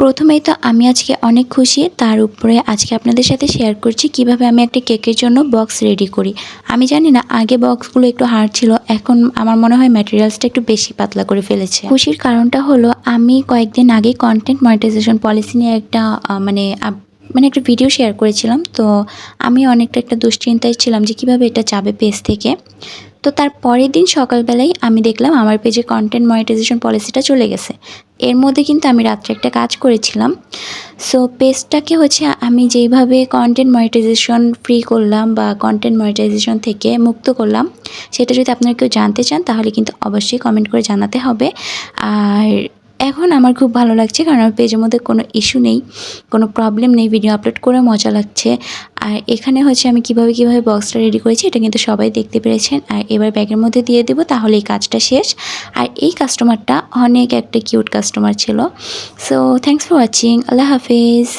প্রথমেই তো আমি আজকে অনেক খুশি, তার উপরে আজকে আপনাদের সাথে শেয়ার করছি কীভাবে আমি একটা কেকের জন্য বক্স রেডি করি। আমি জানি না, আগে বক্সগুলো একটু হার্ড ছিল, এখন আমার মনে হয় ম্যাটেরিয়ালসটা একটু বেশি পাতলা করে ফেলেছে। খুশির কারণটা হলো, আমি কয়েকদিন আগে কন্টেন্ট মনিটাইজেশন পলিসি নিয়ে একটা মানে মানে একটা ভিডিও শেয়ার করেছিলাম। তো আমি অনেকটা একটা দুশ্চিন্তায় ছিলাম যে কীভাবে এটা যাবে পেজ থেকে। তো তার পরের দিন সকালবেলায় আমি দেখলাম আমার পেজে কন্টেন্ট মনিটাইজেশন পলিসিটা চলে গেছে। এর মধ্যে কিন্তু আমি রাত্রে একটা কাজ করেছিলাম। সো পেজটাকে হচ্ছে আমি যেইভাবে কন্টেন্ট মনিটাইজেশন ফ্রি করলাম বা কন্টেন্ট মনিটাইজেশন থেকে মুক্ত করলাম, সেটা যদি আপনারা কেউ জানতে চান, তাহলে কিন্তু অবশ্যই কমেন্ট করে জানাতে হবে। আর এখন আমার খুব ভালো লাগছে কারণ আমার পেজের মধ্যে কোনো ইস্যু নেই, কোনো প্রবলেম নেই ভিডিও আপলোড করে মজা লাগছে। আর এখানে হচ্ছে আমি কীভাবে কীভাবে বক্সটা রেডি করেছি এটা কিন্তু সবাই দেখতে পেরেছেন। আর এবার ব্যাগের মধ্যে দিয়ে দেবো, তাহলে এই কাজটা শেষ। আর এই কাস্টমারটা অনেক একটা কিউট কাস্টমার ছিল। সো থ্যাংকস ফর ওয়াচিং আল্লাহ হাফিজ।